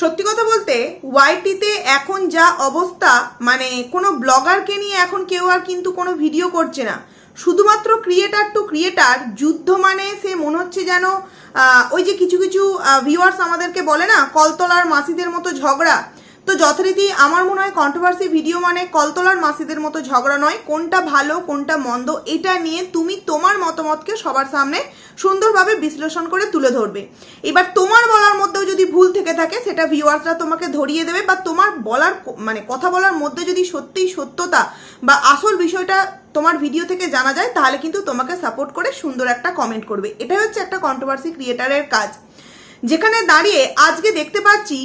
সত্যি কথা বলতে ওয়াইটিতে এখন যা অবস্থা মানে কোনো ব্লগারকে নিয়ে এখন কেউ আর কিন্তু কোনো ভিডিও করছে না। শুধুমাত্র ক্রিয়েটার টু ক্রিয়েটার যুদ্ধ মানে সে মনে হচ্ছে যেন ওই যে কিছু কিছু ভিউয়ার্স আমাদেরকে বলে না, কলতলার মাসিদের মতো ঝগড়া। তো যথারীতি আমার মনে হয় কন্ট্রোভার্সি ভিডিও মানে কলতলার মাসিদের মতো ঝগড়া নয়, কোনটা ভালো, কোনটা মন্দ, এটা নিয়ে তুমি তোমার মতামতকে সবার সামনে সুন্দরভাবে বিশ্লেষণ করে তুলে ধরবে। এবার তোমার বলার মধ্যেও যদি ভুল থেকে থাকে, সেটা ভিউয়ার্সরা তোমাকে ধরিয়ে দেবে বা তোমার বলার মানে কথা বলার মধ্যে যদি সত্যিই সত্যতা বা আসল বিষয়টা তোমার ভিডিও থেকে জানা যায়, তাহলে কিন্তু তোমাকে সাপোর্ট করে সুন্দর একটা কমেন্ট করবে। এটাই হচ্ছে একটা কন্ট্রোভার্সি ক্রিয়েটারের কাজ। যেখানে দাঁড়িয়ে আজকে দেখতে পাচ্ছি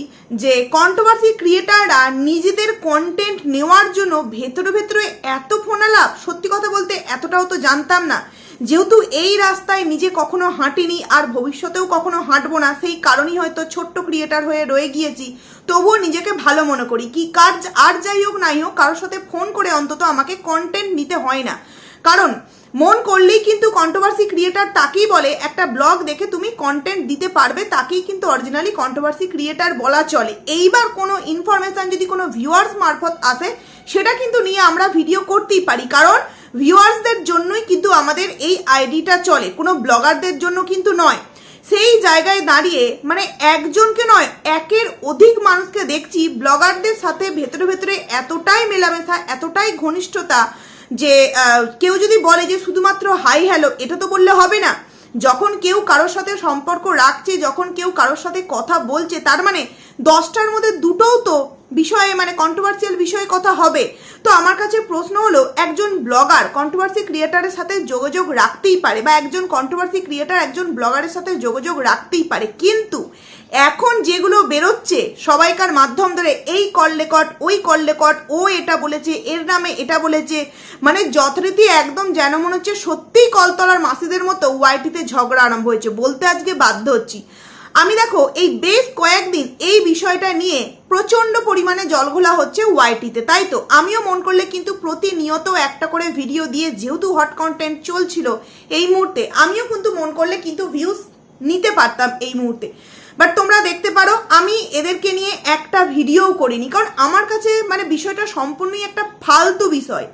যে কন্ট্রোভার্সি ক্রিয়েটাররা নিজেদের কন্টেন্ট নেওয়ার জন্য ভেতরে ভেতরে এত ফোনালাপ। সত্যি কথা বলতে এতটাও তো জানতাম না যেহেতু এই রাস্তায় নিজে কখনো হাঁটিনি আর ভবিষ্যতেও কখনো হাঁটবো না, সেই কারণেই হয়তো ছোট্ট ক্রিয়েটার হয়ে রয়ে গিয়েছি। তবুও নিজেকে ভালো মনে করি। কি কাজ আর যাই হোক নাই হোক, কারোর সাথে ফোন করে অন্তত আমাকে কন্টেন্ট নিতে হয় না। কারণ, মন করলেই কিন্তু কন্ট্রোভার্সি ক্রিয়েটার তাকেই বলে, একটা ব্লগ দেখে তুমি কন্টেন্ট দিতে পারবে, তাকেই কিন্তু অরিজিনালি কন্ট্রোভার্সি ক্রিয়েটার বলা চলে। এইবার কোনো ইনফরমেশন যদি কোনো ভিউয়ার্স মারফত আসে, সেটা কিন্তু নিয়ে আমরা ভিডিও করতেই পারি। কারণ ভিউয়ার্সদের জন্যই কিন্তু আমাদের এই আইডিটা চলে। কোনো ব্লগারদের জন্য কিন্তু নয়। সেই জায়গায় দাঁড়িয়ে মানে একজনকে নয়, একের অধিক মানুষকে দেখছি ব্লগারদের সাথে ভেতরে ভেতরে এতটাই মেলামেশা, এতটাই ঘনিষ্ঠতা যে কেউ যদি বলে যে শুধুমাত্র হাই হ্যালো এটা তো বললে হবে না। যখন কেউ কারোর সাথে সম্পর্ক রাখছে, যখন কেউ কারোর সাথে কথা বলছে, তার মানে দশটার মধ্যে দুটোও তো বিষয়ে মানে কন্ট্রোভার্সিয়াল বিষয়ে কথা হবে। তো আমার কাছে প্রশ্ন হলো, একজন ব্লগার কন্ট্রোভার্সি ক্রিয়েটারের সাথে যোগাযোগ রাখতেই পারে বা একজন কন্ট্রোভার্সি ক্রিয়েটার একজন ব্লগারের সাথে যোগাযোগ রাখতেই পারে। কিন্তু এখন যেগুলো বেরোচ্ছে, সবাইকার মাধ্যম ধরে এই কল রেকর্ড, ওই কল রেকর্ড, ও এটা বলেছে, এর নামে এটা বলেছে মানে যথারীতি একদম যেন মনে হচ্ছে সত্যিই কলতলার মাসিদের মতো ওয়াইটিতে ঝগড়া আরম্ভ হয়েছে, বলতে আজকে বাধ্য হচ্ছি। আমি দেখো, এই বেশ কয়েকদিন এই বিষয়টা নিয়ে প্রচণ্ড পরিমাণে জলঘোলা হচ্ছে ওয়াইটিতে, তাই তো? আমিও মন করলে কিন্তু প্রতিনিয়ত একটা করে ভিডিও দিয়ে যেহেতু হট কন্টেন্ট চলছিল এই মুহূর্তে, আমিও কিন্তু মন করলে কিন্তু ভিউজ নিতে পারতাম এই মুহূর্তে। বাট তোমরা দেখতে পারো, আমি এদেরকে নিয়ে একটা ভিডিও করিনি। কারণ আমার কাছে মানে বিষয়টা সম্পূর্ণই একটা ফালতু বিষয়।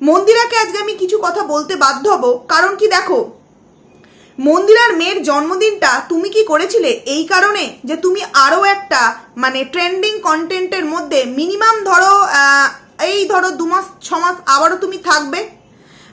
মন্দিরাকে আজকে আমি কিছু কথা বলতে বাধ্য হব। কারণ কি দেখো, মন্দিরার মেয়ের জন্মদিনটা তুমি কি করেছিলে? এই কারণে যে তুমি আরও একটা মানে ট্রেন্ডিং কন্টেন্টের মধ্যে মিনিমাম ধরো এই ধরো দু মাস, ছ মাস আবারও তুমি থাকবে।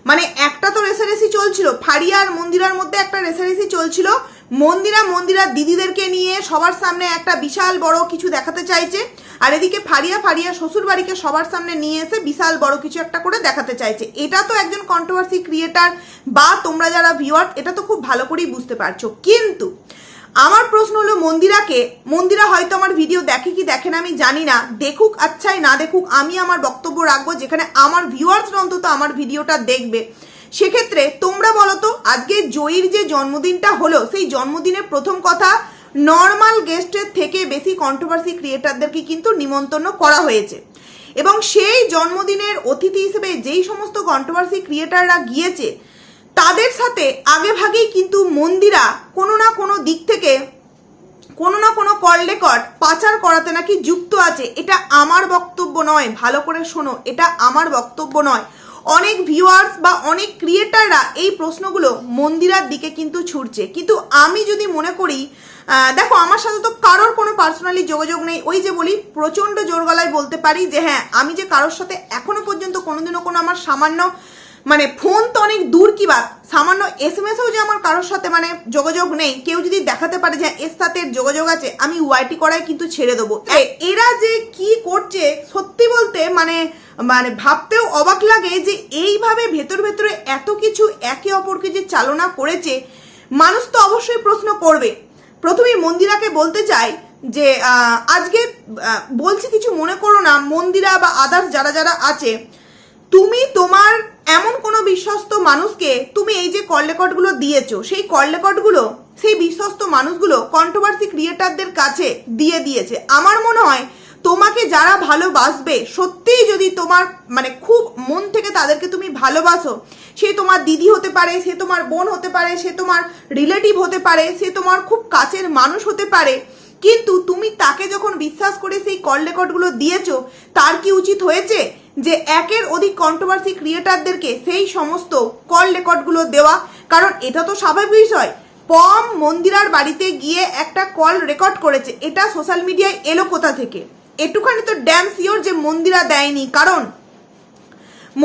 মানে একটা তো রেসারেসি চলছিল। ফারিয়া আর মন্দিরার মধ্যে একটা রেসারেসি চলছিল। মন্দিরা মন্দিরার দিদিদেরকে নিয়ে সবার সামনে একটা বিশাল বড় কিছু দেখাতে চাইছে। আর এদিকে ফারিয়া ফারিয়া শ্বশুর বাড়িকে সবার সামনে নিয়ে এসে বিশাল বড় কিছু একটা করে দেখাতে চাইছে। এটা তো একজন কন্ট্রোভার্সি ক্রিয়েটার বা তোমরা যারা ভিউয়ার এটা তো খুব ভালো করেই বুঝতে পারছ। কিন্তু আমার প্রশ্ন হলো মন্দিরাকে, মন্দিরা হয়তো আমার ভিডিও দেখে কি দেখে না আমি জানি না। দেখুক আচ্ছাই, না দেখুক আমি আমার বক্তব্য রাখব যেখানে আমার ভিউয়ার্সরা অন্তত আমার ভিডিওটা দেখবে। সেক্ষেত্রে তোমরা বলো তো আজকে জয়ীর যে জন্মদিনটা হলো, সেই জন্মদিনের প্রথম কথা নর্মাল গেস্টের থেকে বেশি কন্ট্রোভার্সি ক্রিয়েটারদেরকে কিন্তু নিমন্ত্রণ করা হয়েছে। এবং সেই জন্মদিনের অতিথি হিসেবে যেই সমস্ত কন্ট্রোভার্সি ক্রিয়েটাররা গিয়েছে, তাদের সাথে আগে ভাগেই কিন্তু মন্দিরা কোনো না কোনো দিক থেকে কোনো না কোনো কল রেকর্ড পাচার করাতে নাকি যুক্ত আছে। এটা আমার বক্তব্য নয়, ভালো করে শোনো, এটা আমার বক্তব্য নয়। অনেক ভিউয়ার্স বা অনেক ক্রিয়েটাররা এই প্রশ্নগুলো মন্দিরার দিকে কিন্তু ছুটছে কিন্তু আমি যদি মনে করি দেখো, আমার সাথে তো কারোর কোনো পার্সোনালি যোগাযোগ নেই। ওই যে বলি, প্রচণ্ড জোর গলায় বলতে পারি যে হ্যাঁ আমি যে কারোর সাথে এখনও পর্যন্ত কোনোদিনও কোনো আমার সামান্য মানে ফোন তো অনেক দূর কি বা সামান্য এস এম এসেও যে আমার কারোর সাথে মানে যোগাযোগ নেই কেউ যদি দেখাতে পারে যে এর সাথে যোগাযোগ আছে আমি ওয়াইটি করায় কিন্তু ছেড়ে দেবো। এরা যে কি করছে সত্যি বলতে মানে মানে ভাবতেও অবাক লাগে যে এইভাবে ভেতর ভেতরে এত কিছু একে অপরকে যে চালনা করেছে মানুষ তো অবশ্যই প্রশ্ন করবে। প্রথমেই মন্দিরাকে বলতে চাই যে আজকে বলছি কিছু মনে করো না মন্দিরা বা আদার্স যারা যারা আছে তুমি তোমার এমন কোনো বিশ্বস্ত মানুষকে তুমি এই যে কল রেকর্ডগুলো দিয়েছ, সেই কল রেকর্ডগুলো, সেই বিশ্বস্ত মানুষগুলো কন্ট্রোভার্সি ক্রিয়েটারদের কাছে দিয়ে দিয়েছে। আমার মনে হয় তোমাকে যারা ভালোবাসবে, সত্যিই যদি তোমার মানে খুব মন থেকে তাদেরকে তুমি ভালোবাসো, সে তোমার দিদি হতে পারে, সে তোমার বোন হতে পারে, সে তোমার রিলেটিভ হতে পারে, সে তোমার খুব কাছের মানুষ হতে পারে, কিন্তু তুমি তাকে যখন বিশ্বাস করে সেই কল রেকর্ডগুলো দিয়েছ, তার কি উচিত হয়েছে? যে একের অধিক কন্ট্রোভার্সি ক্রিয়েটারদেরকে সেই সমস্ত কল রেকর্ডগুলো দেওয়া, কারণ এটা তো স্বাভাবিক বিষয়। পম মন্দিরার বাড়িতে গিয়ে একটা কল রেকর্ড করেছে, এটা সোশ্যাল মিডিয়ায় এলো কোথা থেকে? একটুখানি তো ড্যাম শিওর যে মন্দিরা দেয়নি, কারণ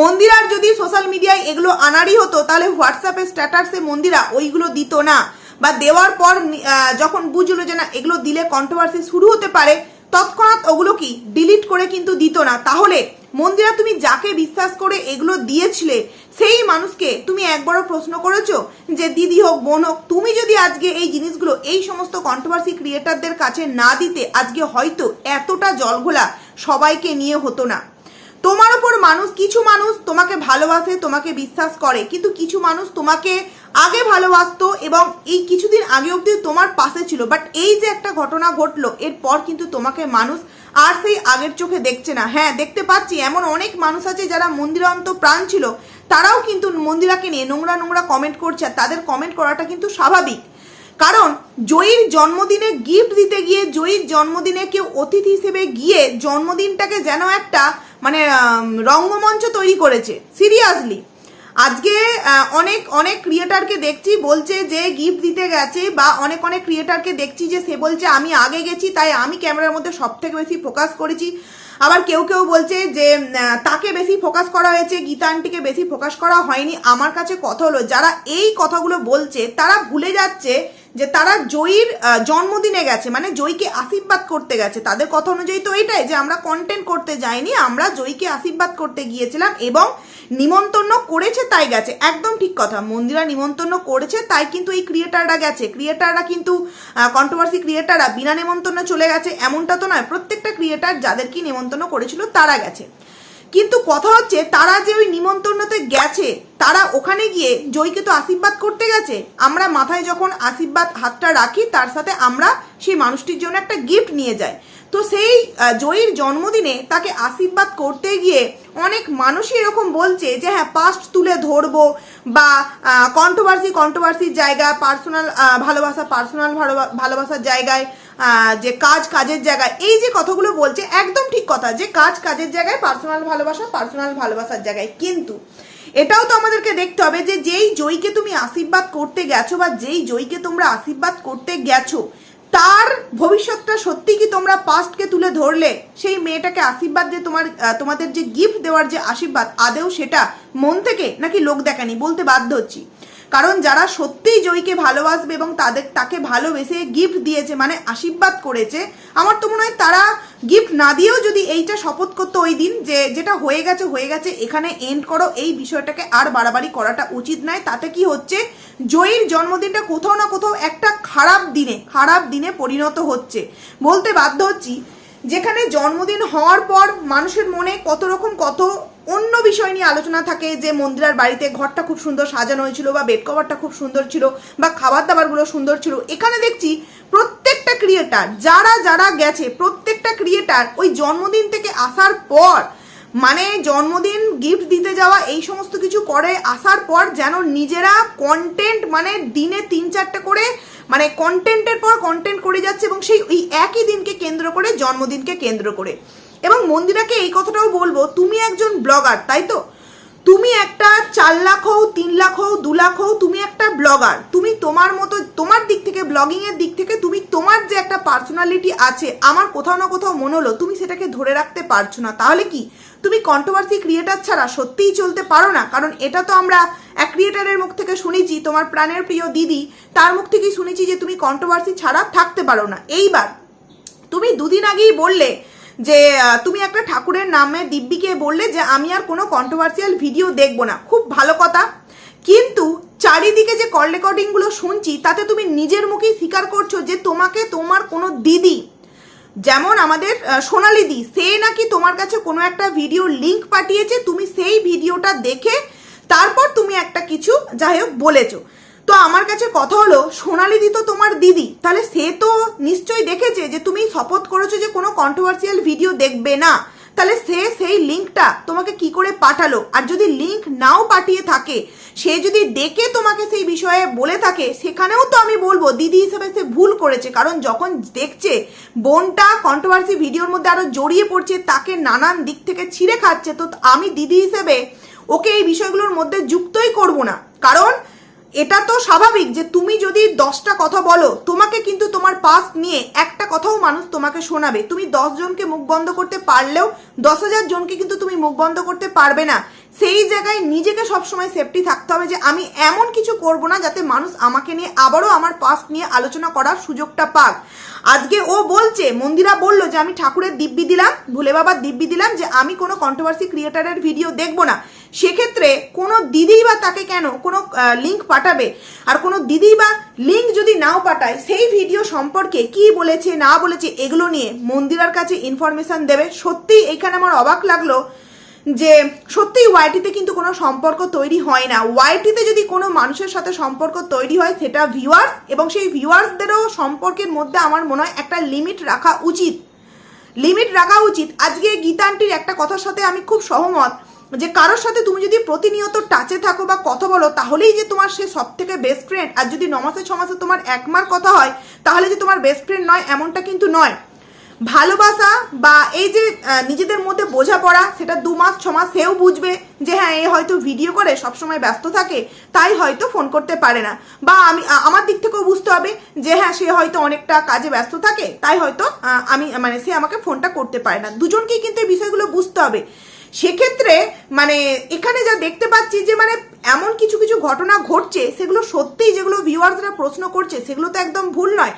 মন্দিরার যদি সোশ্যাল মিডিয়ায় এগুলো আনারই হতো, তাহলে হোয়াটসঅ্যাপে স্ট্যাটাসে মন্দিরা ওইগুলো দিত না। বা দেওয়ার পর যখন বুঝলো যে না, এগুলো দিলে কন্ট্রোভার্সি শুরু হতে পারে তৎক্ষণাৎ ওগুলো কি ডিলিট করে কিন্তু দিত না। তাহলে মন্দিরা তুমি যাকে বিশ্বাস করে এগুলো দিয়েছিলে, সেই মানুষকে তুমি একবারও প্রশ্ন করেছ যে, দিদি হোক, বোন হোক, তুমি যদি আজকে এই জিনিসগুলো, এই সমস্ত কন্ট্রোভার্সি ক্রিয়েটারদের কাছে না দিতে, আজকে হয়তো এতটা জলঘোলা সবাইকে নিয়ে হতো না। তোমার ওপর মানুষ, কিছু মানুষ তোমাকে ভালোবাসে, তোমাকে বিশ্বাস করে, কিন্তু কিছু মানুষ তোমাকে আগে ভালোবাসতো এবং এই কিছুদিন আগে অবধি তোমার পাশে ছিল। বাট এই যে একটা ঘটনা ঘটলো, এরপর কিন্তু তোমাকে মানুষ আর সেই আগের চোখে দেখছে না। হ্যাঁ দেখতে পাচ্ছি, এমন অনেক মানুষ আছে যারা মন্দিরান্ত প্রাণ ছিল। তারাও কিন্তু মন্দিরাকে নিয়ে নোংরা নোংরা কমেন্ট করছে আর তাদের কমেন্ট করাটা কিন্তু স্বাভাবিক। কারণ জয়ীর জন্মদিনে গিফট দিতে গিয়ে, জয়ীর জন্মদিনে কেউ অতিথি হিসেবে গিয়ে জন্মদিনটাকে যেন একটা মানে রঙ্গমঞ্চ তৈরি করেছে সিরিয়াসলি আজকে অনেক অনেক ক্রিয়েটারকে দেখছি বলছে যে গিফট দিতে গেছে বা অনেক অনেক ক্রিয়েটারকে দেখছি যে সে বলছে, আমি আগে গেছি, তাই আমি ক্যামেরার মধ্যে সব থেকে বেশি ফোকাস করেছি। আবার কেউ কেউ বলছে যে তাকে বেশি ফোকাস করা হয়েছে, গীতা আন্টিকে বেশি ফোকাস করা হয়নি। আমার কাছে কথা হলো, যারা এই কথাগুলো বলছে, তারা ভুলে যাচ্ছে যে তারা জয়ীর জন্মদিনে গেছে মানে জয়ীকে আশীর্বাদ করতে গেছে। তাদের কথা অনুযায়ী তো এটাই যে আমরা কন্টেন্ট করতে যাইনি, আমরা জয়ীকে আশীর্বাদ করতে গিয়েছিলাম এবং নিমন্ত্রণ করেছে তাই গেছে। একদম ঠিক কথা, মন্দিরা নিমন্ত্রণ করেছে তাই কিন্তু এই ক্রিয়েটাররা গেছে। ক্রিয়েটাররা কিন্তু কন্ট্রোভার্সি ক্রিয়েটাররা বিনা নিমন্ত্রণে চলে গেছে, এমনটা তো নয়। প্রত্যেকটা ক্রিয়েটার যাদেরকে নিমন্ত্রণ করেছিল তারা গেছে। কিন্তু কথা হচ্ছে, তারা যে ওই নিমন্ত্রণতে গেছে, তারা ওখানে গিয়ে জয়কে তো আশীর্বাদ করতে গেছে। আমরা মাথায় যখন আশীর্বাদ হাতটা রাখি, তার সাথে আমরা সেই মানুষটির জন্য একটা গিফট নিয়ে যাই। তো সেই জয়ীর জন্মদিনে তাকে আশীর্বাদ করতে গিয়ে অনেক মানুষই এরকম বলছে যে হ্যাঁ পাস্ট তুলে ধরবো বা কন্ট্রোভার্সি কন্ট্রোভার্সির জায়গা পার্সোনাল ভালোবাসা পার্সোনাল ভালোবাসার জায়গায় যে কাজ কাজের জায়গায়, এই যে কথাগুলো বলছে, একদম ঠিক কথা যে কাজ কাজের জায়গায় পার্সোনাল ভালোবাসা পার্সোনাল ভালোবাসার জায়গায়। কিন্তু এটাও তো আমাদেরকে দেখতে হবে যে যেই জয়ীকে তুমি আশীর্বাদ করতে গেছো বা যেই জয়ীকে তোমরা আশীর্বাদ করতে গেছো, তার ভবিষ্যৎটা সত্যি কি তোমরা পাস্টকে তুলে ধরলে? সেই মেয়েটাকে আশীর্বাদ যে তোমার তোমাদের যে গিফট দেওয়ার যে আশীর্বাদ, আদেও সেটা মন থেকে নাকি লোক দেখানি বলতে বাধ্য হচ্ছি। কারণ যারা সত্যিই জয়ীকে ভালোবাসবে এবং তাদের, তাকে ভালোবেসে গিফট দিয়েছে মানে আশীর্বাদ করেছে, আমার তো মনে হয় তারা গিফট না দিয়েও যদি এইটা শপথ করতো ওই দিন যে, যেটা হয়ে গেছে হয়ে গেছে, এখানে এন্ড করো, এই বিষয়টাকে আর বাড়াবাড়ি করাটা উচিত নয়। তাতে কি হচ্ছে, জয়ীর জন্মদিনটা কোথাও না কোথাও একটা খারাপ দিনে খারাপ দিনে পরিণত হচ্ছে। বলতে বাধ্য হচ্ছি, যেখানে জন্মদিন হওয়ার পর মানুষের মনে কত রকম কত অন্য বিষয় নিয়ে আলোচনা থাকে যে মন্দিরার বাড়িতে ঘরটা খুব সুন্দর সাজানো হয়েছিল বা বেড কভারটা খুব সুন্দর ছিল বা খাবার দাবারগুলো সুন্দর ছিল। এখানে দেখছি প্রত্যেকটা ক্রিয়েটার যারা যারা গেছে, প্রত্যেকটা ক্রিয়েটার ওই জন্মদিন থেকে আসার পর মানে জন্মদিন গিফট দিতে যাওয়া এই সমস্ত কিছু করে আসার পর যেন নিজেরা কন্টেন্ট মানে দিনে তিন চারটে করে মানে কন্টেন্টের পর কন্টেন্ট করে যাচ্ছে এবং সেই ওই একই দিনকে কেন্দ্র করে, জন্মদিনকে কেন্দ্র করে। এবং মন্দিরাকে এই কথাটাও বলব, তুমি একজন ব্লগার তাই তো? তুমি একটা চার লাখ হও, তিন লাখ হও, দু লাখ হও, তুমি একটা ব্লগার তুমি তোমার মতো, তোমার দিক থেকে ব্লগিং এর দিক থেকে তুমি তোমার যে একটা পার্সোনালিটি আছে, আমার কোথাও না কোথাও মনে হলো, তুমি সেটাকে ধরে রাখতে পারছ না। তাহলে কি? তুমি কন্ট্রোভার্সি ক্রিয়েটার ছাড়া সত্যিই চলতে পারো না, কারণ এটা তো আমরা এক ক্রিয়েটারের মুখ থেকে শুনেছি, তোমার প্রাণের প্রিয় দিদি, তার মুখ থেকেই শুনেছি যে তুমি কন্ট্রোভার্সি ছাড়া থাকতে পারো না। এইবার, তুমি দুদিন আগেই বললে যে তুমি একটা ঠাকুরের নামে দিব্যিকে বললে যে, আমি আর কোনো কন্ট্রোভার্সিয়াল ভিডিও দেখব না। খুব ভালো কথা। কিন্তু চারিদিকে যে কল রেকর্ডিংগুলো শুনছি, তাতে তুমি নিজের মুখেই স্বীকার করছ যে, তোমাকে তোমার কোনো দিদি, যেমন আমাদের সোনালি দি, সে নাকি তোমার কাছে কোনো একটা ভিডিও লিংক পাঠিয়েছে, তুমি সেই ভিডিওটা দেখে তারপর তুমি একটা কিছু যাই হোক বলেছ। তো আমার কাছে কথা হলো সোনালি দি তো তোমার দিদি। তাহলে সে তো নিশ্চয়ই দেখেছে যে তুমি শপথ করেছ যে কোনো কন্ট্রোভার্সিয়াল ভিডিও দেখবে না। তাহলে সে সেই লিঙ্কটা তোমাকে কি করে পাঠালো? আর যদি লিঙ্ক নাও পাঠিয়ে থাকে, সে যদি ডেকে তোমাকে সেই বিষয়ে বলে থাকে, সেখানেও তো আমি বলব, দিদি হিসেবে সে ভুল করেছে। কারণ যখন দেখছে, বোনটা কন্ট্রোভার্সি ভিডিওর মধ্যে আরও জড়িয়ে পড়ছে, তাকে নানান দিক থেকে ছিঁড়ে খাচ্ছে, তো আমি দিদি হিসেবে ওকে এই বিষয়গুলোর মধ্যে যুক্তই করব না। কারণ এটা তো স্বাভাবিক যে তুমি যদি দশটা কথা বলো, তোমাকে কিন্তু তোমার পাস্ট নিয়ে একটা কথাও মানুষ তোমাকে শোনাবে। তুমি জনকে মুখ বন্ধ করতে পারলেও দশ হাজার জনকে কিন্তু তুমি মুখ বন্ধ করতে পারবে না। সেই জায়গায় নিজেকে সবসময় সেফটি থাকতে হবে যে আমি এমন কিছু করব না যাতে মানুষ আমাকে নিয়ে আবারও আমার পাস্ট নিয়ে আলোচনা করার সুযোগটা পাক। আজকে ও বলছে, মন্দিরা বলল যে আমি ঠাকুরের দিব্যি দিলাম, ভুলে বাবার দিব্যি দিলাম যে আমি কোনো কন্ট্রোভার্সি ক্রিয়েটারের ভিডিও দেখব না। সেক্ষেত্রে কোনো দিদি বা তাকে কেন কোনো লিঙ্ক পাঠাবে? আর কোনো দিদি বা লিঙ্ক যদি নাও পাঠায়, সেই ভিডিও সম্পর্কে কি বলেছে, না বলেছে, এগুলো নিয়ে মন্দিরার কাছে ইনফরমেশন দেবে। সত্যি এখানে আমার অবাক লাগল যে সত্যিই ওয়াইটিতে কিন্তু কোনো সম্পর্ক তৈরি হয় না। ওয়াইটিতে যদি কোনো মানুষের সাথে সম্পর্ক তৈরি হয়, সেটা ভিউয়ার্স এবং সেই ভিউয়ার্সদেরও সম্পর্কের মধ্যে আমার মনে হয় একটা লিমিট রাখা উচিত। লিমিট রাখা উচিত। আজকে গীতান্টির একটা কথার সাথে আমি খুব সহমত। যে কারোর সাথে তুমি যদি প্রতিনিয়ত টাচে থাকো বা কথা বলো, তাহলেই যে তোমার সে সব থেকে বেস্ট ফ্রেন্ড আর যদি নমাসে ছমাসে তোমার একমার কথা হয়, তাহলে যে তোমার বেস্ট ফ্রেন্ড নয়, এমনটা কিন্তু নয়। ভালোবাসা বা এই যে নিজেদের মধ্যে বোঝাপড়া, সেটা দু মাস, ছ মাস সেও বুঝবে যে হ্যাঁ এ হয়তো ভিডিও করে, সবসময় ব্যস্ত থাকে, তাই হয়তো ফোন করতে পারে না। বা আমি আমার দিক থেকেও বুঝতে হবে যে হ্যাঁ সে হয়তো অনেকটা কাজে ব্যস্ত থাকে, তাই হয়তো আমি মানে সে আমাকে ফোনটা করতে পারে না। দুজনকেই কিন্তু এই বিষয়গুলো বুঝতে হবে। সেক্ষেত্রে মানে এখানে যা দেখতে পাচ্ছি যে মানে এমন কিছু কিছু ঘটনা ঘটছে, সেগুলো সত্যিই যেগুলো ভিউয়ার্সরা প্রশ্ন করছে, সেগুলো তো একদম ভুল নয়।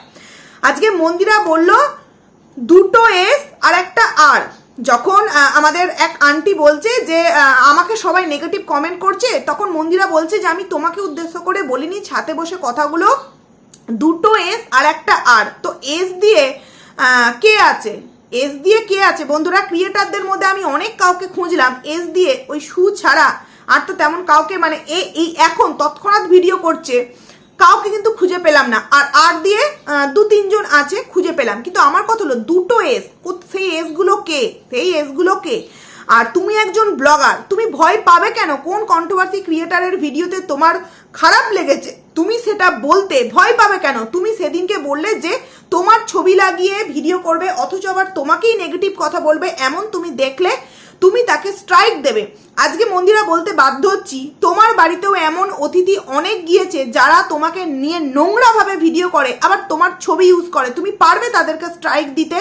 আজকে মন্দিরা বলল, দুটো এস আর একটা আর যখন আমাদের এক আন্টি বলছে যে আমাকে সবাই নেগেটিভ কমেন্ট করছে, তখন মন্দিরা বলছে যে, আমি তোমাকে উদ্দেশ্য করে বলিনি, ছাতে বসে কথাগুলো। দুটো এস আর একটা আর তো এস দিয়ে কে আছে? এস দিয়ে কে আছে? বন্ধুরা, ক্রিয়েটারদের মধ্যে আমি অনেক কাউকে খুঁজলাম। এস দিয়ে ওই সু ছাড়া আর তো তেমন কাউকে মানে এ, এই এখন তৎক্ষণাৎ ভিডিও করছে। কাউকে কিন্তু খুঁজে পেলাম না। আর আর দিয়ে দু, তিনজন আছে, খুঁজে পেলাম। কিন্তু আমার কথা হলো, দুটো এস সেই এসগুলো কে? সেই এসগুলো কে? আর তুমি একজন ব্লগার, তুমি ভয় পাবে কেন? কোন কন্ট্রোভার্সি ক্রিয়েটারের ভিডিওতে তোমার খারাপ লেগেছে? তুমি সেটা বলতে ভয় পাবে কেন? তুমি সেদিনকে বললে যে তোমার ছবি লাগিয়ে ভিডিও করবে, অথচ আবার তোমাকেই নেগেটিভ কথা বলবে, এমন তুমি দেখলে তুমি তাকে স্ট্রাইক দেবে। আজকে মন্দিরা বলতে বাধ্য হচ্ছি, তোমার বাড়িতেও এমন অতিথি অনেক গিয়েছে যারা তোমাকে নিয়ে নোংরাভাবে ভিডিও করে, আবার তোমার ছবি ইউজ করে। তুমি পারবে তাদেরকে স্ট্রাইক দিতে?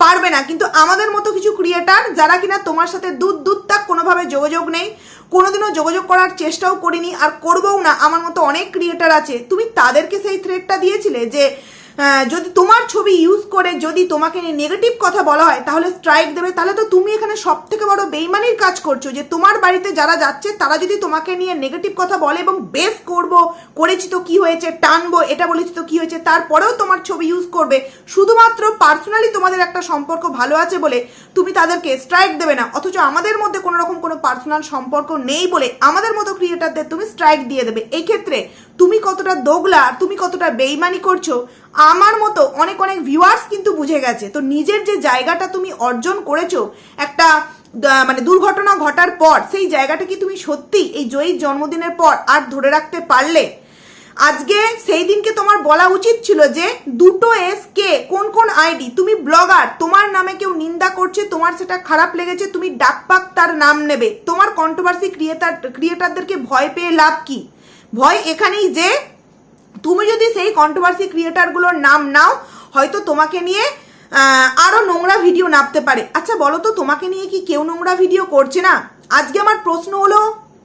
পারবে না, কিন্তু আমাদের মতো কিছু ক্রিয়েটার যারা কিনা তোমার সাথে দুধ দুধ তাক কোনোভাবে যোগাযোগ নেই কোনোদিনও যোগাযোগ করার চেষ্টাও করিনি আর করবও না। আমার মতো অনেক ক্রিয়েটার আছে। তুমি তাদেরকে সেই থ্রেডটা দিয়েছিলে যে যদি তোমার ছবি ইউজ করে যদি তোমাকে নিয়ে নেগেটিভ কথা বলা হয়, তাহলে স্ট্রাইক দেবে। তাহলে তো তুমি এখানে সব থেকে বড় বেইমানির কাজ করছ যে তোমার বাড়িতে যারা যাচ্ছে, তারা যদি তোমাকে নিয়ে নেগেটিভ কথা বলে এবং বেস করব, করেছি তো কি হয়েছে, টানবো, এটা বলেছি তো কি হয়েছে, তারপরেও তোমার ছবি ইউজ করবে। শুধুমাত্র পার্সোনালি তোমাদের একটা সম্পর্ক ভালো আছে বলে তুমি তাদেরকে স্ট্রাইক দেবে না। অথচ আমাদের মধ্যে কোনো রকম কোনো পার্সোনাল সম্পর্ক নেই বলে আমাদের মতো ক্রিয়েটারদের তুমি স্ট্রাইক দিয়ে দেবে। এই ক্ষেত্রে তুমি কতটা দোগলা, তুমি কতটা বেইমানি করছ আমার মতো অনেক অনেক ভিউয়ার্স কিন্তু বুঝে গেছে। তো নিজের যে জায়গাটা তুমি অর্জন করেছ, একটা মানে দুর্ঘটনা ঘটার পর, সেই জায়গাটা কি তুমি সত্যি এই জয়ীর জন্মদিনের পর আর ধরে রাখতে পারলে? আজকে সেই দিনকে তোমার বলা উচিত ছিল যে দুটো এস কে কোন কোন আইডি তুমি ব্লগার তোমার নামে কেউ নিন্দা করছে, তোমার সেটা খারাপ লেগেছে, তুমি ডাকপাক তার নাম নেবে। তোমার কন্ট্রোভার্সি ক্রিয়েটার ক্রিয়েটারদেরকে ভয় পেয়ে লাভ কি? ভয় এখানেই যে তুমি যদি সেই কন্ট্রোভার্সি ক্রিয়েটারগুলোর নাম নাও, হয়তো তোমাকে নিয়ে আরও নোংরা ভিডিও নামতে পারে। আচ্ছা বলো তো, তোমাকে নিয়ে কি কেউ নোংরা ভিডিও করছে না? আজকে আমার প্রশ্ন হলো,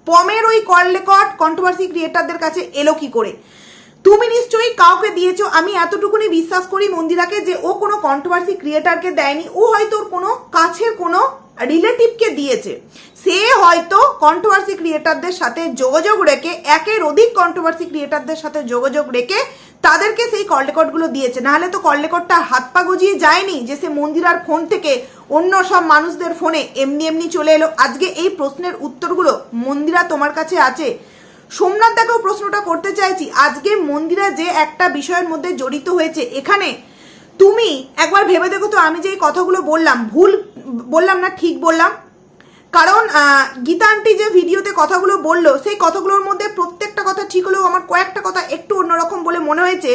পমের ওই কল রেকর্ড কন্ট্রোভার্সি ক্রিয়েটারদের কাছে এলো কি করে? তুমি নিশ্চয়ই কাউকে দিয়েছ, আমি এতটুকুনি বিশ্বাস করি মন্দিরাকে যে ও কোনো কন্ট্রোভার্সি ক্রিয়েটারকে দেয়নি, ও হয়তো ওর কোনো কাছের কোনো রিলেটিভকে দিয়েছে, সে হয়তো কন্ট্রোভার্সি ক্রিয়েটারদের সাথে যোগাযোগ রেখে, একের অধিক কন্ট্রোভার্সি ক্রিয়েটারদের সাথে যোগাযোগ রেখে তাদেরকে সেই কল রেকর্ডগুলো দিয়েছে। নাহলে তো কল রেকর্ডটা হাত পা গজিয়ে যায়নি যে সে মন্দিরার ফোন থেকে অন্য সব মানুষদের ফোনে এমনি এমনি চলে এলো। আজকে এই প্রশ্নের উত্তরগুলো মন্দিরা তোমার কাছে আছে। সোমনাথ দাকেও প্রশ্নটা করতে চাইছি। আজকে মন্দিরা যে একটা বিষয়ের মধ্যে জড়িত হয়েছে, এখানে তুমি একবার ভেবে দেখো তো, আমি যে কথাগুলো বললাম, ভুল বললাম না, ঠিক বললাম? কারণ গীতা আন্টি যে ভিডিওতে কথাগুলো বলল, সেই কথাগুলোর মধ্যে প্রত্যেকটা কথা ঠিক হলেও আমার কয়েকটা কথা একটু অন্যরকম বলে মনে হয়েছে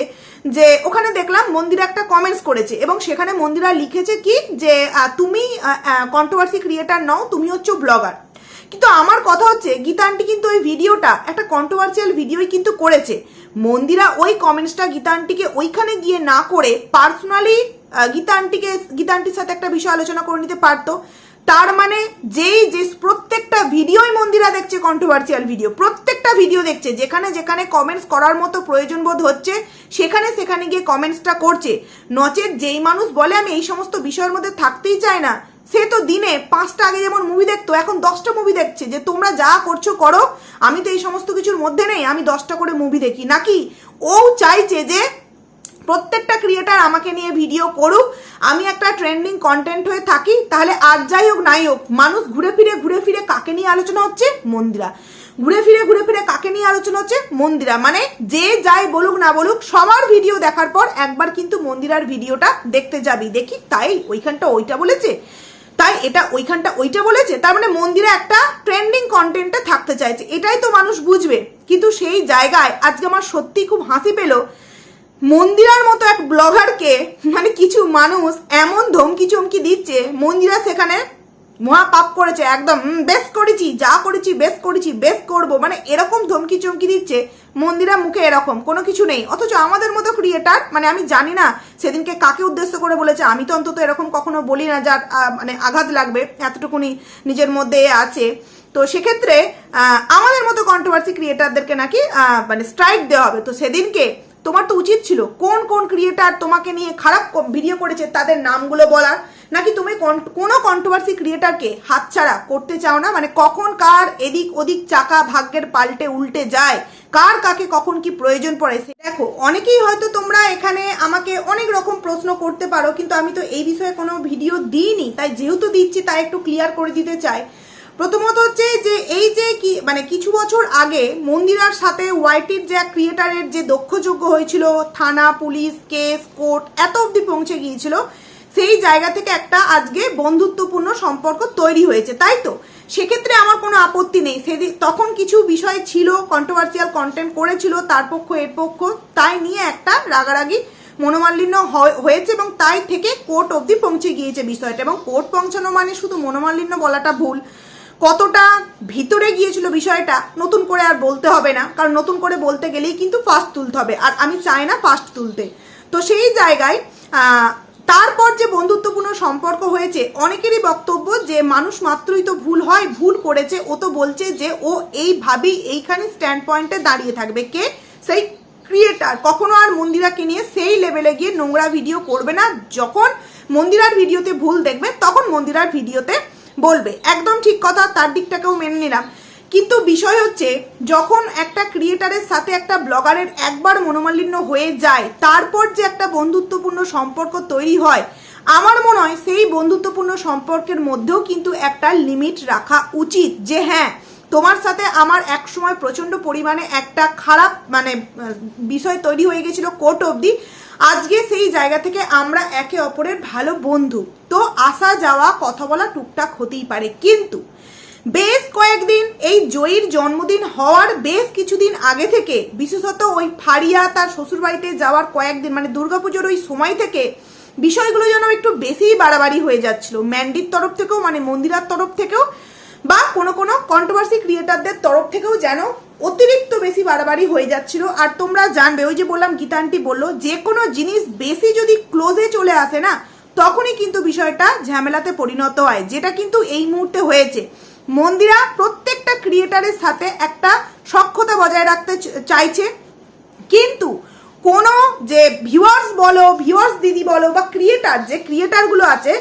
যে, ওখানে দেখলাম মন্দিরা একটা কমেন্টস করেছে এবং সেখানে মন্দিরা লিখেছে কি যে তুমি কন্ট্রোভার্সি ক্রিয়েটার নও, তুমি হচ্ছে ব্লগার কিন্তু আমার কথা হচ্ছে, গীতা আন্টি কিন্তু ওই ভিডিওটা, একটা কন্ট্রোভার্সিয়াল ভিডিওই কিন্তু করেছে। মন্দিরা ওই কমেন্টসটা গীতা আন্টিকে ওইখানে গিয়ে না করে পার্সোনালি গীতা আন্টিকে গীতা আন্টির সাথে একটা বিষয় আলোচনা করে নিতে পারতো। তার মানে যেই, যে প্রত্যেকটা ভিডিওই মন্দিরা দেখছে কন্ট্রোভার্সিয়াল ভিডিও প্রত্যেকটা ভিডিও দেখছে, যেখানে যেখানে কমেন্টস করার মতো প্রয়োজন বোধ হচ্ছে, সেখানে সেখানে গিয়ে কমেন্টসটা করছে। নচেত যেই মানুষ বলে, আমি এই সমস্ত বিষয়ের মধ্যে থাকতেই চাই না সে তো দিনে পাঁচটা আগে যেমন মুভি দেখতো, এখন দশটা মুভি দেখছে, যে তোমরা যা করছ করো, আমি তো এই সমস্ত কিছুর মধ্যে নেই, আমি দশটা করে মুভি দেখি। নাকি ও চাইছে যে প্রত্যেকটা ক্রিয়েটার আমাকে নিয়ে ভিডিও করুক, আমি একটা ট্রেন্ডিং কন্টেন্ট হয়ে থাকি, তাহলে আর যাই হোক, নাই হোক, মানুষ ঘুরে ফিরে ঘুরে ফিরে কাকে নিয়ে আলোচনা হচ্ছে? মন্দিরা। ঘুরে ফিরে ঘুরে ফিরে কাকে নিয়ে আলোচনা হচ্ছে? মন্দিরা। মানে যে যাই বলুক, না বলুক, সবার ভিডিও দেখার পর একবার কিন্তু মন্দিরার ভিডিওটা দেখতে যাবি। দেখি তাই, ওইখানটা ওইটা বলেছে। তাই এটা ওইখানটা ওইটা বলেছে, তার মানে মন্দিরে একটা ট্রেন্ডিং কন্টেন্টটা থাকতে চাইছে। এটাই তো মানুষ বুঝবে। কিন্তু সেই জায়গায় আজকে আমার সত্যি খুব হাসি পেল, মন্দিরার মতো এক ব্লগারকে মানে কিছু মানুষ এমন ধমকি চমকি দিচ্ছে, মন্দিরা সেখানে মহা পাপ করেছে, একদম বেশ করেছি, যা করেছি, বেশ করেছি, বেশ করব। মানে এরকম ধমকি চমকি দিচ্ছে, মন্দিরা মুখে এরকম, কোনো কিছু নেই। অথচ আমাদের মতো ক্রিয়েটার মানে আমি জানি না, সেদিনকে কাকে উদ্দেশ্য করে বলেছে, আমি তো অন্তত এরকম কখনো বলি না যার মানে আঘাত লাগবে, এতটুকুনি নিজের মধ্যে আছে। তো সেক্ষেত্রে আমাদের মতো কন্ট্রোভার্সি ক্রিয়েটারদেরকে নাকি মানে স্ট্রাইক দেওয়া হবে। তো সেদিনকে তোমার তো উচিত ছিল কোন কোন ক্রিয়েটার তোমাকে নিয়ে খারাপ ভিডিও করেছে, তাদের নামগুলো বলার। নাকি তুমি কোন- কোনো কন্ট্রোভার্সি ক্রিয়েটারকে হাতছাড়া করতে চাও না? মানে কখন কার এদিক ওদিক চাকা ভাগ্যের পাল্টে উল্টে যায়? কার কাকে কখন কি প্রয়োজন পড়ে? দেখো, অনেকেই হয়তো তোমরা এখানে আমাকে অনেক রকম প্রশ্ন করতে পারো, কিন্তু আমি তো এই বিষয়ে কোনো ভিডিও দিইনি। তাই যেহেতু দিচ্ছি, তাই একটু ক্লিয়ার করে দিতে চাই। প্রথমত হচ্ছে যে এই যে কি মানে কিছু বছর আগে মন্দিরার সাথে ওয়াইটির যে ক্রিয়েটারের যে দক্ষযোগ্য হয়েছিল, থানা, পুলিশ, কেস, কোর্ট, এত অবধি পৌঁছে গিয়েছিল, সেই জায়গা থেকে একটা আজকে বন্ধুত্বপূর্ণ সম্পর্ক তৈরি হয়েছে, তাই তো? সেক্ষেত্রে আমার কোনো আপত্তি নেই। সেদিন তখন কিছু বিষয় ছিল কন্ট্রোভার্সিয়াল কন্টেন্ট করেছিল, তার পক্ষ, এর পক্ষ, তাই নিয়ে একটা রাগারাগি মনোমালিন্য হয়- হয়েছে এবং তাই থেকে কোর্ট অবধি পৌঁছে গিয়েছে বিষয়টা। এবং কোর্ট পৌঁছানো মানে শুধু মনোমালিন্য বলাটা ভুল কতটা ভিতরে গিয়েছিল বিষয়টা নতুন করে আর বলতে হবে না, কারণ নতুন করে বলতে গেলেই কিন্তু ফার্স্ট তুলতে হবে, আর আমি চাই না ফার্স্ট তুলতে। তো সেই জায়গায় তারপর যে বন্ধুত্বপূর্ণ সম্পর্ক হয়েছে, অনেকেরই বক্তব্য যে মানুষ মাত্রই তো ভুল হয়, ভুল করেছে, ও তো বলছে যে ও এইভাবেই এইখানে স্ট্যান্ড পয়েন্টে দাঁড়িয়ে থাকবে। কে? সেই ক্রিয়েটার কখনো আর মন্দিরাকে নিয়ে সেই লেভেলে গিয়ে নোংরা ভিডিও করবে না। যখন মন্দিরার ভিডিওতে ভুল দেখবে, তখন মন্দিরার ভিডিওতে বলবে। একদম ঠিক কথা, তার দিকটাকেও মেনে নিলাম। কিন্তু বিষয় হচ্ছে, যখন একটা ক্রিয়েটারের সাথে একটা ব্লগারের একবার মনোমালিন্য হয়ে যায়, তারপর যে একটা বন্ধুত্বপূর্ণ সম্পর্ক তৈরি হয়, আমার মনে হয় সেই বন্ধুত্বপূর্ণ সম্পর্কের মধ্যেও কিন্তু একটা লিমিট রাখা উচিত যে হ্যাঁ তোমার সাথে আমার এক সময় প্রচণ্ড পরিমাণে একটা খারাপ মানে বিষয় তৈরি হয়ে গেছিল কোর্ট অবধি আজকে সেই জায়গা থেকে আমরা একে অপরের ভালো বন্ধু। তো আসা যাওয়া, কথা বলা টুকটাক হতেই পারে। কিন্তু বেশ কয়েকদিন এই জয়ীর জন্মদিন হওয়ার বেশ কিছুদিন আগে থেকে, বিশেষত ওই ফারিয়া, তার শ্বশুরবাড়িতে যাওয়ার কয়েকদিন মানে দুর্গাপুজোর ওই সময় থেকে বিষয়গুলো যেন একটু বেশিই বাড়াবাড়ি হয়ে যাচ্ছিল। ম্যান্ডির তরফ থেকেও মানে মন্দিরার তরফ থেকেও, বা কোনো কোনো কন্ট্রোভার্সি ক্রিয়েটারদের তরফ থেকেও যেন অতিরিক্ত বেশি বাড়াবাড়ি হয়ে যাচ্ছিল। আর তোমরা জানবে, ওই যে বললাম, গীতান্টি বলল, যে কোনো জিনিস বেশি যদি ক্লোজে চলে আসে না, তখনই কিন্তু বিষয়টা ঝামেলাতে পরিণত হয়, যেটা কিন্তু এই মুহূর্তে হয়েছে। মন্দিরা প্রত্যেকটা ক্রিয়েটারের সাথে একটা সক্ষতা বজায় রাখতে চাইছে। কিন্তু কোনো যে ভিউয়ার্স বলো ভিউয়ার্স দিদি বলো বা ক্রিয়েটার যে ক্রিয়েটারগুলো আছে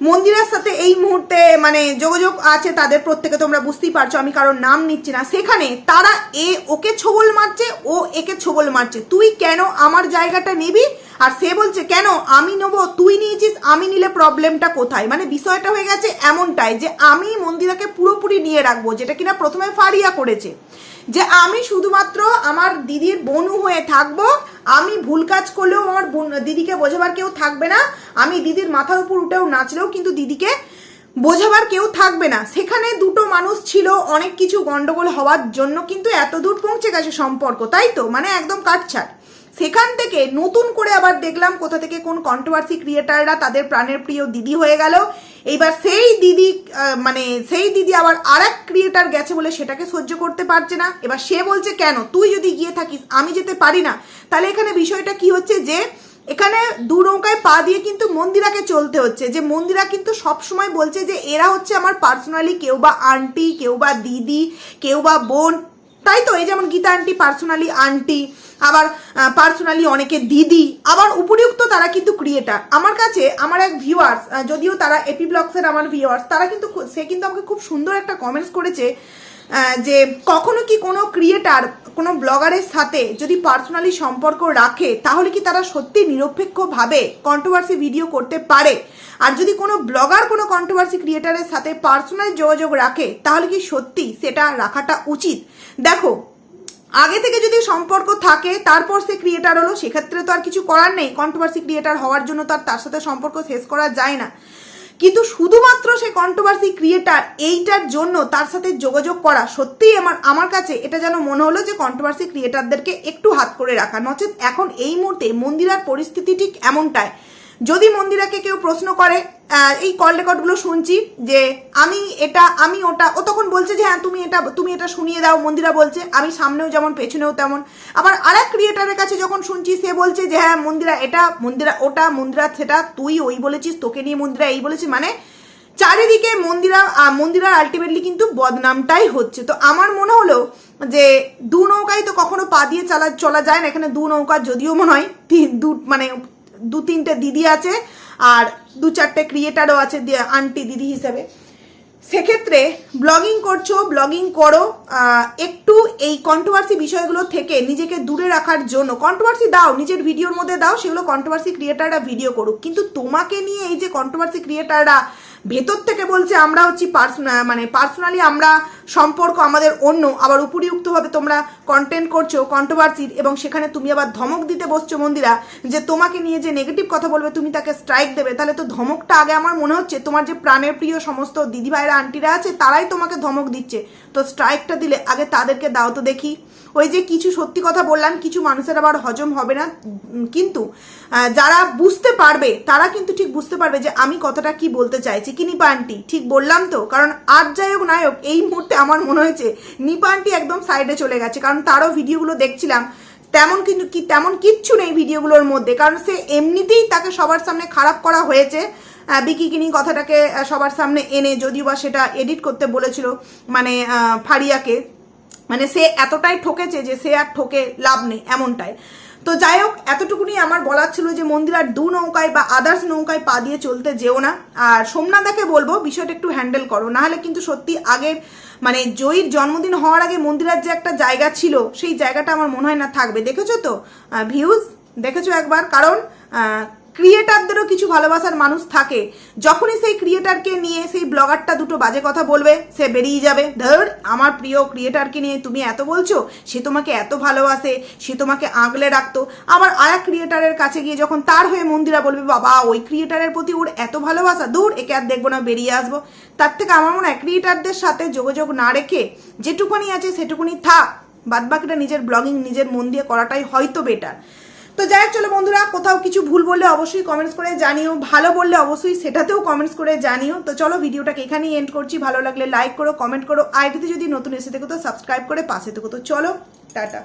মন্দিরের সাথে এই মুহূর্তে মানে যোগাযোগ আছে তাদের প্রত্যেকে, তোমরা বুঝতেই পারছ, আমি কারোর নাম নিচ্ছি না। সেখানে তারা এ, ওকে ছবল মারছে, ও একে ছবল মারছে। তুই কেন আমার জায়গাটা নিবি? আর সে বলছে, কেন? আমি নেব, তুই নিয়েছিস, আমি নিলে প্রবলেমটা কোথায়? মানে বিষয়টা হয়ে গেছে এমনটাই যে, আমি মন্দিরাকে পুরোপুরি নিয়ে রাখব, যেটা কিনা প্রথমে ফারিয়া করেছে। যে আমি শুধুমাত্র আমার দিদির বনু হয়ে থাকব, আমি ভুল কাজ করলেও আমার দিদিকে বোঝাবার কেউ থাকবে না, আমি দিদির মাথার উপর উঠেও নাচলেও কিন্তু দিদিকে বোঝাবার কেউ থাকবে না। সেখানে দুটো মানুষ ছিল, অনেক কিছু গন্ডগোল হওয়ার জন্য কিন্তু এত দূর পৌঁছে গেছে সম্পর্ক, তাই তো? মানে একদম কাটছাট। সেখান থেকে নতুন করে আবার দেখলাম কোথা থেকে কোন কন্ট্রোভার্সি ক্রিয়েটাররা তাদের প্রাণের প্রিয় দিদি হয়ে গেল। এইবার সেই দিদি মানে সেই দিদি আবার আর এক ক্রিয়েটার গেছে বলে সেটাকে সহ্য করতে পারছে না। এবার সে বলছে, কেন? তুই যদি গিয়ে থাকিস, আমি যেতে পারি না। তাহলে এখানে বিষয়টা কি হচ্ছে যে, এখানে দু নৌকায় পা দিয়ে কিন্তু মন্দিরাকে চলতে হচ্ছে। যে মন্দিরা কিন্তু সব সময় বলছে যে, এরা হচ্ছে আমার পার্সোনালি কেউ বা আন্টি কেউ বা দিদি, কেউ বা বোন। তাই তো, এই যেমন গীতা আন্টি পার্সোনালি আন্টি আবার পার্সোনালি অনেকে দিদি, আবার উপরিউক্ত তারা কিন্তু ক্রিয়েটার আমার কাছে, আমার এক ভিউয়ার্স যদিও তারা এপি ব্লগসের আমার ভিউয়ার্স তারা কিন্তু সে কিন্তু আমাকে খুব সুন্দর একটা কমেন্টস করেছে যে কখনো কি কোনো ক্রিয়েটার কোনো ব্লগারের সাথে যদি পার্সোনালি সম্পর্ক রাখে, তাহলে কি তারা সত্যি নিরপেক্ষভাবে কন্ট্রোভার্সি ভিডিও করতে পারে? আর যদি কোনো ব্লগার কোনো কন্ট্রোভার্সি ক্রিয়েটারের সাথে পার্সোনাল যোগাযোগ রাখে, তাহলে কি সত্যি সেটা রাখাটা উচিত? দেখো আগে থেকে যদি সম্পর্ক থাকে, তারপর সে ক্রিয়েটার হলো, সেক্ষেত্রে তো আর কিছু করার নেই। কন্ট্রোভার্সি ক্রিয়েটার হওয়ার জন্য তো আর তার সাথে সম্পর্ক শেষ করা যায় না। কিন্তু শুধুমাত্র সে কন্ট্রোভার্সি ক্রিয়েটার এইটার জন্য তার সাথে যোগাযোগ করা, সত্যিই আমার আমার কাছে এটা যেন মনে হলো যে কন্ট্রোভার্সি ক্রিয়েটারদেরকে একটু হাত করে রাখা। নচেত এখন এই মুহূর্তে মন্দিরার পরিস্থিতি ঠিক এমনটাই। যদি মন্দিরাকে কেউ প্রশ্ন করে এই কল রেকর্ডগুলো শুনছি যে আমি এটা, আমি ওটা, ও তখন বলছে যে হ্যাঁ তুমি এটা তুমি এটা শুনিয়ে দাও, মন্দিরা বলছে, আমি সামনেও যেমন, পেছনেও তেমন। আবার আর এক ক্রিয়েটারের কাছে যখন শুনছি, সে বলছে যে হ্যাঁ মন্দিরা এটা, মন্দিরা ওটা, মন্দিরা সেটা, তুই ওই বলেছিস, তোকে নিয়ে মন্দিরা এই বলেছিস মানে চারিদিকে মন্দিরা মন্দিরার আলটিমেটলি কিন্তু বদনামটাই হচ্ছে। তো আমার মনে হলো যে, দু নৌকায় তো কখনো পা দিয়ে চালা, চলা যায় না। এখানে দু নৌকা যদিও মনে হয় দু মানে দু তিনটে দিদি আছে আর দু চারটে ক্রিয়েটারও আছে আন্টি দিদি হিসেবে। সেক্ষেত্রে ব্লগিং করছ ব্লগিং করো একটু এই কন্ট্রোভার্সি বিষয়গুলো থেকে নিজেকে দূরে রাখার জন্য কন্ট্রোভার্সি দাও, নিজের ভিডিওর মধ্যে দাও, সেগুলো কন্ট্রোভার্সি ক্রিয়েটাররা ভিডিও করুক। কিন্তু তোমাকে নিয়ে এই যে কন্ট্রোভার্সি ক্রিয়েটাররা ভেতর থেকে বলছে আমরা হচ্ছি মানে পার্সোনালি আমরা সম্পর্ক আমাদের অন্য, আবার উপরিউক্তভাবে তোমরা কন্টেন্ট করছ কন্ট্রোভার্সির এবং সেখানে তুমি আবার ধমক দিতে বসছো মন্দিরা, যে তোমাকে নিয়ে যে নেগেটিভ কথা বলবে, তুমি তাকে স্ট্রাইক দেবে। তাহলে তো ধমকটা আগে আমার মনে হচ্ছে, তোমার যে প্রাণের প্রিয় সমস্ত দিদিভাইরা, আন্টিরা আছে, তারাই তোমাকে ধমক দিচ্ছে। তো স্ট্রাইকটা দিলে আগে তাদেরকে দাও তো দেখি। ওই যে কিছু সত্যি কথা বললাম, কিছু মানুষের আবার হজম হবে না। কিন্তু যারা বুঝতে পারবে, তারা কিন্তু ঠিক বুঝতে পারবে যে আমি কথাটা কি বলতে চাইছি। কি নিপা আন্টি? ঠিক বললাম তো? কারণ আর যাই হোক নায়ক, এই মুহূর্তে আমার মনে হয়েছে, নিপা আন্টি একদম সাইডে চলে গেছে। কারণ তারও ভিডিওগুলো দেখছিলাম, তেমন কিন্তু কি, তেমন কিচ্ছু নেই ভিডিওগুলোর মধ্যে। কারণ সে এমনিতেই তাকে সবার সামনে খারাপ করা হয়েছে। বিকিকিনি কথাটাকে সবার সামনে এনে, যদিও বা সেটা এডিট করতে বলেছিল মানে ফারিয়াকে। মানে সে এতটাই ঠকেছে যে সে আর ঠকে লাভ নেই এমনটাই। তো যাই হোক এতটুকুনি আমার বলার ছিল যে মন্দির আর দু নৌকায় বা আদার্স নৌকায় পা দিয়ে চলতে যেও না। আর সোমনাথাকে বলব, বিষয়টা একটু হ্যান্ডেল করো। নাহলে কিন্তু সত্যি আগের মানে জয়ীর জন্মদিন হওয়ার আগে মন্দিরার যে একটা জায়গা ছিল, সেই জায়গাটা আমার মনে হয় না থাকবে। দেখেছ তো? ভিউজ দেখেছ একবার? কারণ ক্রিয়েটারদেরও কিছু ভালোবাসার মানুষ থাকে। যখনই সেই ক্রিয়েটারকে নিয়ে সেই ব্লগারটা দুটো বাজে কথা বলবে, সে বেরিয়ে যাবে। ধর, আমার প্রিয় ক্রিয়েটারকে নিয়ে তুমি এত বলছো, সে তোমাকে এত ভালোবাসে, সে তোমাকে আগলে রাখতো। আবার আয়া ক্রিয়েটারের কাছে গিয়ে যখন তার হয়ে মন্দিরা বলবে, বাবা, ওই ক্রিয়েটারের প্রতি ওর এত ভালোবাসা, দূর, একে আর দেখব না, বেরিয়ে আসব। তার থেকে আমার মনে হয় ক্রিয়েটারদের সাথে যোগাযোগ না রেখে যেটুকুনি আছে সেটুকুনি থাক। বাদবাকিটা নিজের ব্লগিং, নিজের মন দিয়ে করাটাই হয়তো বেটার তো যাই হোক, চলো বন্ধুরা, কোথাও কিছু ভুল বললে অবশ্যই কমেন্টস করে জানিও। ভালো বললে অবশ্যই সেটাতেও কমেন্টস করে জানিও। তো চলো, ভিডিওটাকে এখানেই এন্ড করছি। ভালো লাগলে লাইক করো কমেন্ট করো। আইডিতে যদি নতুন এসে থেকো, তো সাবস্ক্রাইব করে পাশে থেকো। তো চলো, টাটা।